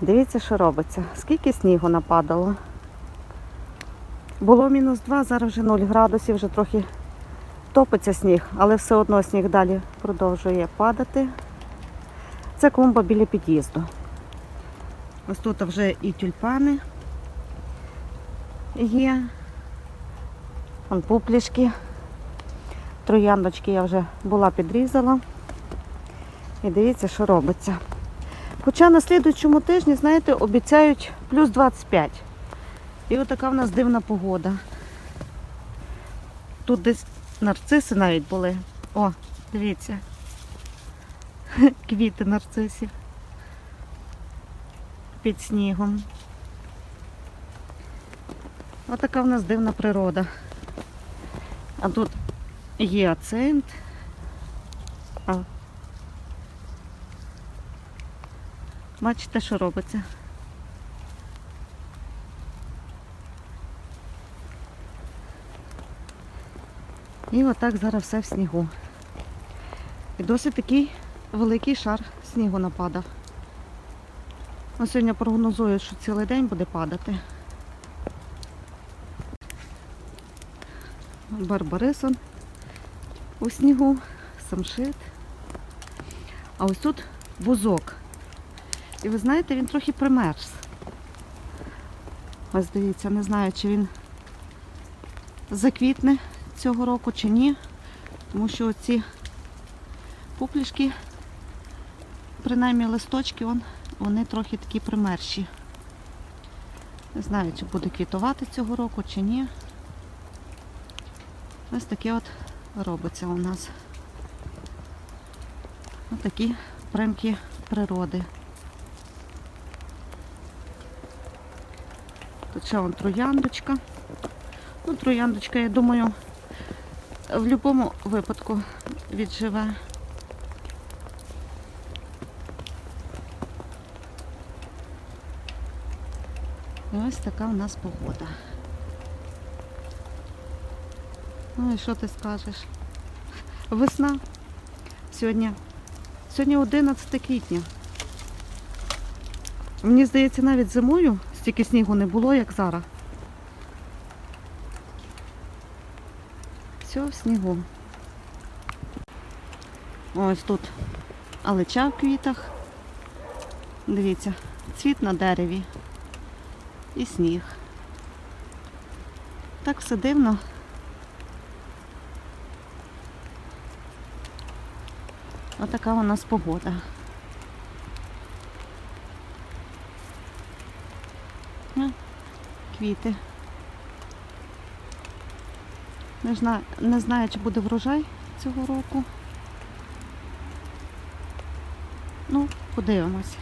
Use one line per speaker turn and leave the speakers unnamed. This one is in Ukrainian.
Дивіться, що робиться. Скільки снігу нападало. Було мінус 2, зараз вже 0 градусів, вже трохи топиться сніг, але все одно сніг далі продовжує падати. Це клумба біля під'їзду. Ось тут вже і тюльпани є. Вон пуплішки. Трояндочки я вже була підрізала. І дивіться, що робиться. Хоча на слідуючому тижні, знаєте, обіцяють плюс 25. І отака в нас дивна погода. Тут десь нарциси навіть були. О, дивіться. Квіти нарцисів. Під снігом. Отака в нас дивна природа. А тут гіацинт. А. Бачите, що робиться. І отак зараз все в снігу. І досить такий великий шар снігу нападав. Ось сьогодні прогнозують, що цілий день буде падати. Барбарисон у снігу, самшит. А ось тут бузок. І ви знаєте, він трохи примерз. Ось дивіться, не знаю, чи він заквітне цього року чи ні. Тому що оці пуплішки, принаймні листочки, вон, вони трохи такі примерші. Не знаю, чи буде квітувати цього року чи ні. Ось таке от робиться у нас. Ось такі примки природи. Тут ще вон трояндочка. Ну, трояндочка, я думаю, в будь-якому випадку відживе. Ось така у нас погода. Ну і що ти скажеш? Весна. Сьогодні. Сьогодні 11 квітня. Мені здається, навіть зимою стільки снігу не було, як зараз. Все в снігу. Ось тут алеча в квітах. Дивіться, цвіт на дереві і сніг. Так все дивно. Отака у нас погода. Ну, Квіти. Не знаю, не знаю, чи буде врожай цього року. Ну, подивимось.